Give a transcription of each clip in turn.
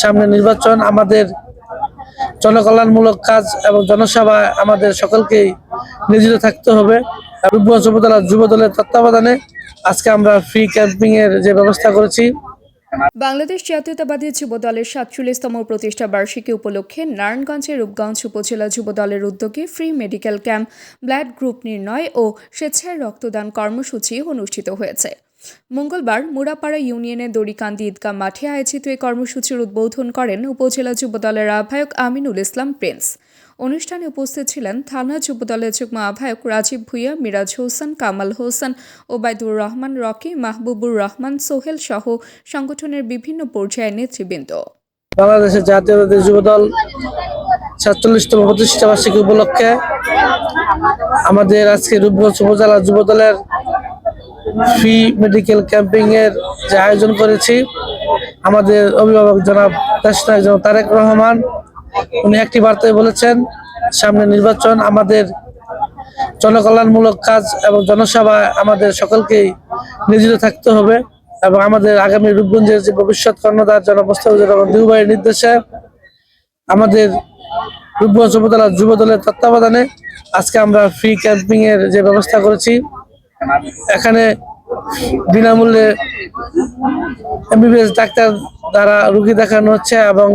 সামনে নির্বাচন, আমাদের জনকল্যাণমূলক কাজ এবং জনসেবা আমাদের সকলকেই নিয়োজিত থাকতে হবে। রূপগঞ্জ যুব দলের তত্ত্বাবধানে আজকে আমরা ফ্রি ক্যাম্পিং এর যে ব্যবস্থা করেছি। বাংলাদেশ জাতীয়তাবাদী যুব দলের সাতচল্লিশতম প্রতিষ্ঠা বার্ষিকী উপলক্ষে নারায়ণগঞ্জের রূপগঞ্জ উপজেলা যুব দলের উদ্যোগে free medical camp blood group নির্ণয় ও স্বেচ্ছায় রক্তদান কর্মসূচি অনুষ্ঠিত হয়েছে। মঙ্গলবার মুরাপাড়া ইউনিয়নের দড়িকান্দি ঈদগাহ মাঠে আয়োজিত এই কর্মসূচির উদ্বোধন করেন উপজেলা যুব দলের আহ্বায়ক আমিনুল ইসলাম প্রিন্স। অনুষ্ঠানে উপস্থিত ছিলেন থানা যুবদলের যুগ্ম আহ্বায়ক রাজীব ভুইয়া, মিরাজ হোসেন, কামাল হোসেন, ওবায়দুর রহমান, রকি মাহবুবুর রহমান, সোহেল সহ সংগঠনের বিভিন্ন পর্যায়ের নেতৃবৃন্দ। বাংলাদেশের জাতীয়তাবাদী যুব দল সাতচল্লিশতম প্রতিষ্ঠা বার্ষিকী উপলক্ষে আমাদের আজকে রূপগঞ্জ উপজেলা যুব দলের ফ্রি মেডিকেল ক্যাম্পিং এর যে আয়োজন করেছি, আমাদের অভিভাবক জনাব জনাব তারেক রহমান, উনি একটি বার্তায় বলেছেন, সামনে নির্বাচন আমাদের জনকল্যাণমূলক কাজ এবং জনসেবা আমাদের সকলকেই নিয়োজিত থাকতে হবে এবং আমাদের আগামী রূপগঞ্জের যে ভবিষ্যৎ কর্ণধার জনপ্রস্তাব দিউবাইয়ের নির্দেশে আমাদের রূপগঞ্জ উপজেলা যুব দলের তত্ত্বাবধানে আজকে আমরা ফ্রি ক্যাম্পিং এর যে ব্যবস্থা করেছি। এখানে বিনামূল্যে এমবিবিএস ডাক্তার দ্বারা রুগী দেখানো হচ্ছে এবং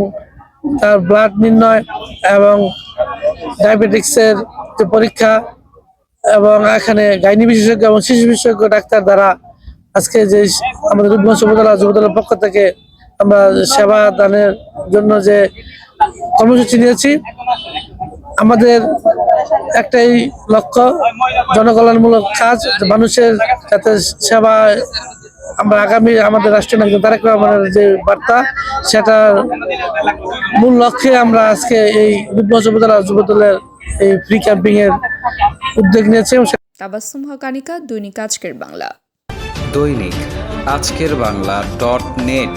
তার ব্লাড নির্ণয় এবং ডায়াবেটিক্সের যে পরীক্ষা এবং এখানে গাইনি বিশেষজ্ঞ এবং শিশু বিশেষজ্ঞ ডাক্তার দ্বারা আজকে যে আমাদের রূপগঞ্জ উপজেলা যুবদলের পক্ষ থেকে আমরা সেবা দানের জন্য যে কর্মসূচি নিয়েছি, আমাদের একটাই লক্ষ্য জনকল্যাণমূলক কাজ মানুষের যাতে সেবা আমরা আগামী আমাদের রাষ্ট্রীয় নাগরিক তারেক রহমানের যে বার্তা সেটার মূল লক্ষ্যে আমরা আজকে এই রূপগঞ্জ উপজেলা যুবদলের এই ফ্রি ক্যাম্পিং এর উদ্যোগ নিয়েছি এবং তাবাসসুম হকানিকা দৈনিক আজকের বাংলা। দৈনিক আজকের বাংলা ডট নেট।